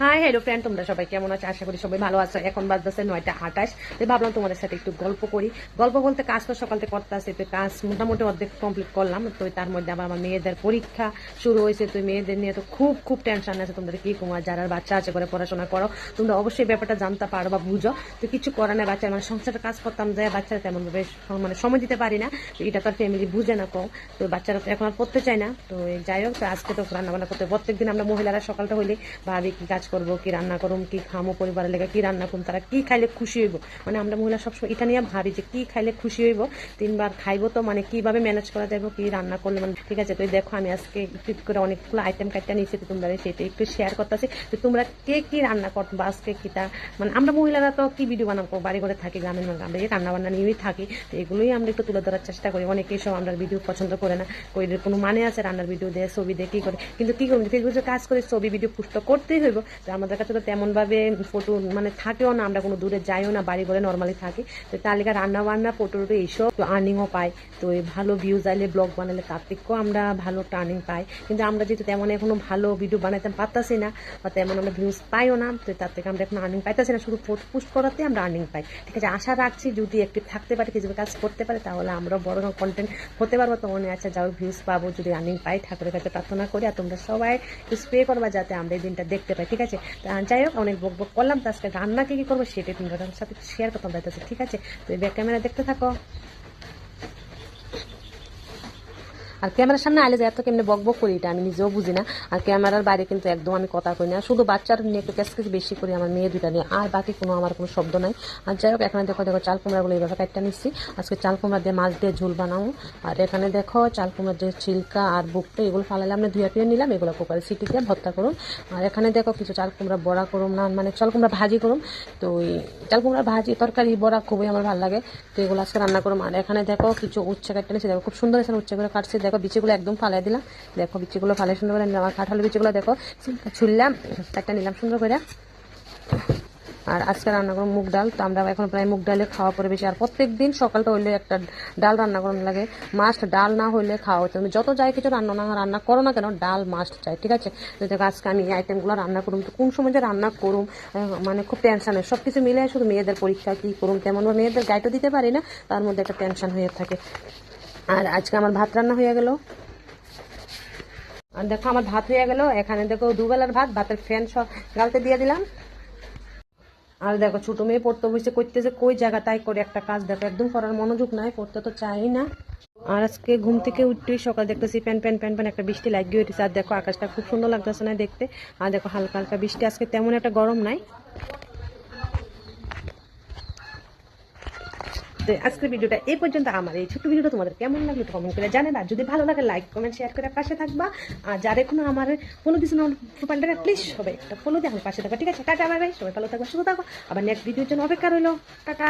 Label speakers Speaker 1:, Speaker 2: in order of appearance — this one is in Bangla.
Speaker 1: হাই হ্যালো ফ্রেন্ড তোমরা সবাই কেমন আছো? আশা করি সবাই ভালো আছো। এখন বাজতেছে নয়টা আঠাশ। ভাবলাম তোমাদের সাথে একটু গল্প করি। গল্প বলতে কাজ তো সকাল থেকে করতে আসে, তো কাজ মোটামুটি অর্ধেক কমপ্লিট করলাম। তো তার মধ্যে আবার আমার মেয়েদের পরীক্ষা শুরু হয়েছে, তো মেয়েদের নিয়ে তো খুব খুব টেনশন আছে। তোমাদের কি কুমার, যারা বাচ্চা আছে, করে পড়াশোনা করো। তোমরা অবশ্যই ব্যাপারটা জানতে পারো বা বুঝো। তো কিছু করার না বাচ্চা মানে সংসারের কাজ করতাম যায় বাচ্চারা তেমনভাবে মানে সময় দিতে পারি না। এটা তো আর ফ্যামিলি বুঝে না কম। তো বাচ্চারা তো এখন আর পড়তে চায় না। তো যাই হোক, তো আজকে তো রান্না বান্না করতে প্রত্যেকদিন আমরা মহিলারা সকালটা হইলে ভাবি কি কাজ করব, কি রান্না করুম, কি খামো, পরিবারের লেগে কি রান্না করুম, তারা কি খাইলে খুশি হইব? মানে আমরা মহিলা সবসময় এটা নিয়ে ভাবি যে কি খাইলে খুশি হইব? তিনবার খাইবো তো মানে কীভাবে ম্যানেজ করা যাবে কি রান্না করলে মানে ঠিক আছে তো এই দেখো আমি আজকে টিপ করে অনেকগুলো আইটেম কাটটা নিয়েছি, তো তোমরা সেটা একটু শেয়ার করতেছি। তো তোমরা কে কি রান্না করতো বা আজকে কিটা মানে আমরা মহিলারা তো কি ভিডিও বানাবো? বাড়ি ঘরে থাকি, গ্রামের মানুষ, আমরা এই রান্না বান্না নিয়েই থাকি, তো এগুলোই আমরা একটু তুলে ধরার চেষ্টা করি। অনেকেই সব আমরা ভিডিও পছন্দ করে না কোনো মানে আছে রান্নার ভিডিও দেয়, ছবি দিয়ে, কি করে? কিন্তু কি করব? ফেসবুকে কাজ করে ছবি ভিডিও পুষ্ট করতেই হইব। তো আমাদের কাছে তো তেমন ভাবে ফটো মানে থাকেও না, আমরা কোনো দূরে যাইও না, বাড়ি ঘরে নর্মালি থাকি। তো তার লেগে রান্না বান্না ফটো টটো এইসব তো আর্নিংও পাই। তো এই ভালো ভিউজ আইলে ব্লগ বানালে তার থেকেও আমরা ভালো টার্নিং পাই। কিন্তু আমরা যেহেতু তেমন এখনও ভালো ভিডিও বানাইতে পারতাছি না বা তেমন আমরা ভিউজ পাইও না, তো তার থেকে আমরা এখন আর্নিং পাইতেছি না। শুধু ফটো পোস্ট করাতে আমরা আর্নিং পাই। ঠিক আছে, আশা রাখছি যদি একটু থাকতে পারে, কিছু কাজ করতে পারে, তাহলে আমরা বড় কন্টেন্ট হতে পারব। তো মনে আছে যাও ভিউজ পাবো, যদি আর্নিং পাই, ঠাকুরের কাছে প্রার্থনা করি। আর তোমরা সবাই স্প্রে করবা যাতে আমরা এই দিনটা দেখতে পাই। ঠিক আছে? তা যাই হোক, অনেক বক বক করলাম। তো আজকে রান্না কি কি করব সেটাই তুমি সাথে শেয়ার করতাম ঠিক আছে? তো ব্যাক ক্যামেরা দেখতে থাকো। আর ক্যামেরার সামনে আলে যায় এত কেমনে বক বক করি এটা আমি নিজেও বুঝি না। আর ক্যামেরার বাইরে কিন্তু একদম আমি কথা কই না। শুধু বাচ্চার নিয়ে একটু ক্যাস ক্যাস বেশি করি, আমার মেয়ে দুটা নিয়ে। আর বাকি কোনো আমার কোনো শব্দ নাই। আর যাই হোক, এখানে দেখো দেখো, চাল কুমড়াগুলো এইভাবে কাটটা নিচ্ছি আজকে চাল কুমড়া দিয়ে মাছ দিয়ে ঝোল বানাবো। আর এখানে দেখো, চাল কুমড়ার যে চিল্কা আর বুকটা এগুলো ফালালে আমরা ধুয়ে টুয়ে নিলাম, এগুলো কুকারে সিটি দিয়ে ভর্তা করুন। আর এখানে দেখো, কিছু চাল কুমড়া বড়া করুম না মানে চাল কুমড়া ভাজি করুম। তো ওই চাল কুমড়া ভাজি, তরকারি, বড়া খুবই আমার ভালো লাগে। তো এগুলো আজকে রান্না করুম। আর এখানে দেখো, কিছু উচ্ছে কাটতে নিচ্ছি দেখো, খুব সুন্দর এখানে উচ্ছে করে কাটছে। দেখো বিচিগুলো একদম ফালাই দিলাম। দেখো বিচিগুলো ফালাই সুন্দর করে নিলাম। আর কাঁঠাল বিচিগুলো দেখো ছুললাম একটা নিলাম সুন্দর করে। আর আজকে রান্না করো মুগ ডাল। তো আমরা এখন প্রায় মুগ ডালে খাওয়া পরে বেশি আর প্রত্যেক দিন সকালটা হইলে একটা ডাল রান্না করানো লাগে। মাস্ট ডাল না হইলে খাওয়া হতো যত যাই কিছু রান্না না রান্না করো না কেন, ডাল মাস্ট চাই, ঠিক আছে? দেখো, আজকে আমি এই আইটেমগুলো রান্না করুম। তো কোন সময় যে রান্না করুম মানে খুব টেনশনে সব কিছু মিলে শুধু মেয়েদের পরীক্ষা, কি করুম তেমন মেয়েদের গাইডও দিতে পারি না, তার মধ্যে একটা টেনশন হয়ে থাকে। আর আজকে আমার ভাত রান্না হয়ে গেল। আর দেখো আমার ভাত হয়ে গেল। এখানে দেখো দুবেলার ভাত, ভাতের ফ্যান সব গালতে দিয়ে দিলাম। আর দেখো ছোট মেয়ে পড়তে বসে করতেছে, কই জায়গা তাই করে একটা কাজ দেখো, একদম করার মনোযোগ নাই, পড়তে তো চাই না। আর আজকে ঘুম থেকে উঠতেই সকাল দেখতেছি প্যান প্যান প্যান প্যান একটা বৃষ্টি লাগিয়ে উঠেছে। আর দেখো আকাশটা খুব সুন্দর লাগতেছে না দেখতে। আর দেখো হালকা হালকা বৃষ্টি, আজকে তেমন একটা গরম নাই। তো আজকের ভিডিওটা এই পর্যন্ত। আমার এই ছোট্ট ভিডিওটা তোমাদের কেমন লাগল কমেন্ট করে জানেন আর যদি ভালো লাগে লাইক কমেন্ট শেয়ার করে পাশে থাকবা। আর যার এখনও আমার কোনো কিছু প্রোফাইলটা প্লিজ সবাই একটা ফলো দিয়ে আমার পাশে থাকবা। ঠিক আছে, টাটা বাই বাই সবাই ভালো থাকবা শুধু থাকব। আবার নেক্সট ভিডিওর জন্য অপেক্ষা রইল। টাটা।